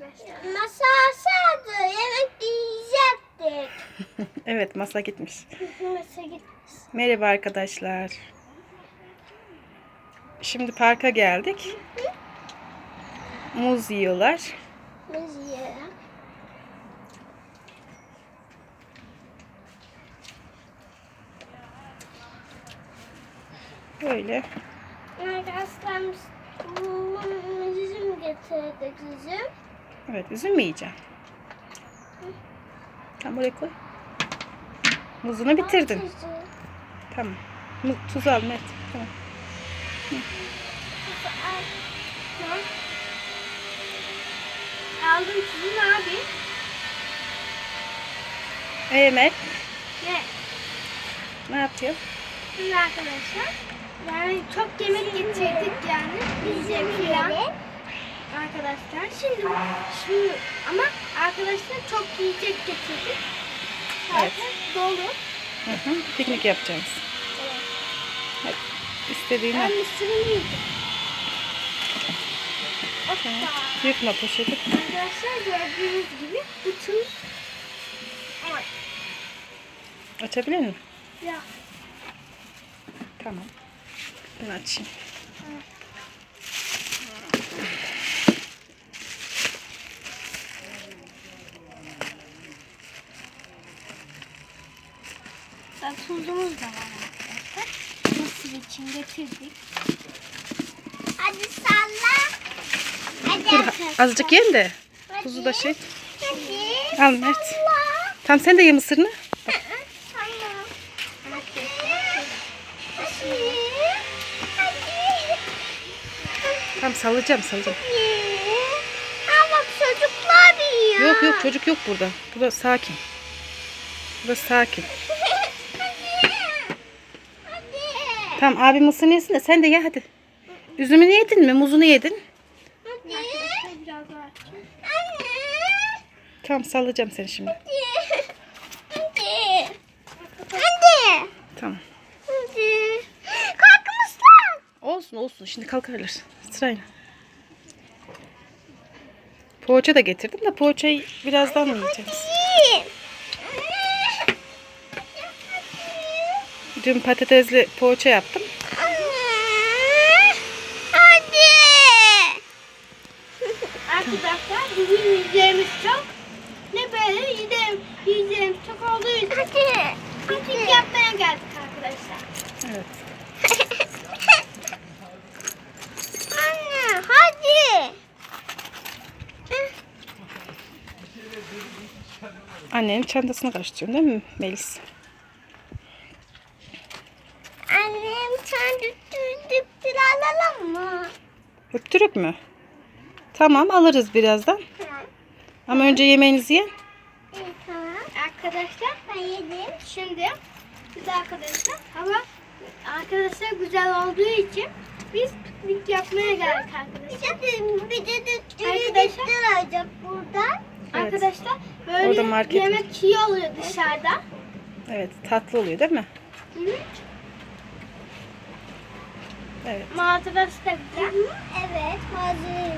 Masa sardı. Yemek yiyecektik. evet masa gitmiş. Masa gitmiş. Merhaba arkadaşlar. Şimdi parka geldik. Muz yiyorlar. Biz yiyelim. Böyle. Arkadaşlar üzüm getirdik üzüm. Evet üzüm yiyeceğim? Tamam buraya koy. Muzunu bitirdin. Tamam. Tuz al Mert. Tamam. Aldım tuzu ne yapayım? Ee Mert Ne? ne yapıyor? Şimdi arkadaşlar yani çok yemek getirdik yani yiyecek falan arkadaşlar. Şimdi şimdi ama arkadaşlar çok yiyecek getirdik. Zaten dolu. Hı hı. Piknik yapacağız. Evet. Hadi. İstediğini al. Ben mısırını yiyeceğim. Tamam. Hoppa. Yırtma poşeti. Arkadaşlar gördüğünüz gibi bütün Ay, Açabilir miyim? ya Tamam. Ben açayım. Da tuzumuz da var arkadaşlar. Mısır için getirdik. Hadi salla. Hadi azıcık yiyin de. Tuzu da şey. Hadi. Al Mert. Salla. Tamam sen de ye mısırını. Tamam. Sallayacağım sallayacağım. Ha bak çocuklar yiyor. Yok yok çocuk yok burada. Burada sakin. Burası sakin. Tamam abi mısırını yesin de sen de ye hadi. Üzümünü yedin mi? Muzunu yedin. Anne. Tamam sallayacağım seni şimdi. Hadi. Hadi. Tamam. Kalkmışlar. Olsun olsun şimdi kalkarlar. Sırayla. Poğaça da getirdim de poğaçayı birazdan mı yiyeceğiz? Dün patatesli poğaça yaptım. Hadi. Arkadaşlar bugün yiyeceğimiz çok. Ne böyle yiyeceğim, yiyeceğimiz çok olduğu için. Hadi. Piknik yapmaya geldik arkadaşlar. Evet. Anne hadi. Annenin çantasını karıştırıyorum değil mi Melis? Sen düttürdük alalım mı? Öptürük mü? Tamam alırız birazdan. Tamam. Ama önce yemeğinizi yiyin. Evet, tamam. Arkadaşlar ben yedim. Şimdi biz arkadaşlar hava arkadaşlar güzel olduğu için biz piknik yapmaya geldik arkadaşlar. Bir de arkadaşlar olacak burada. Evet. Arkadaşlar Orada böyle market yemek iyi oluyor dışarıda. Evet tatlı oluyor değil mi? Hı. Evet. Da güzel. Evet, malzeme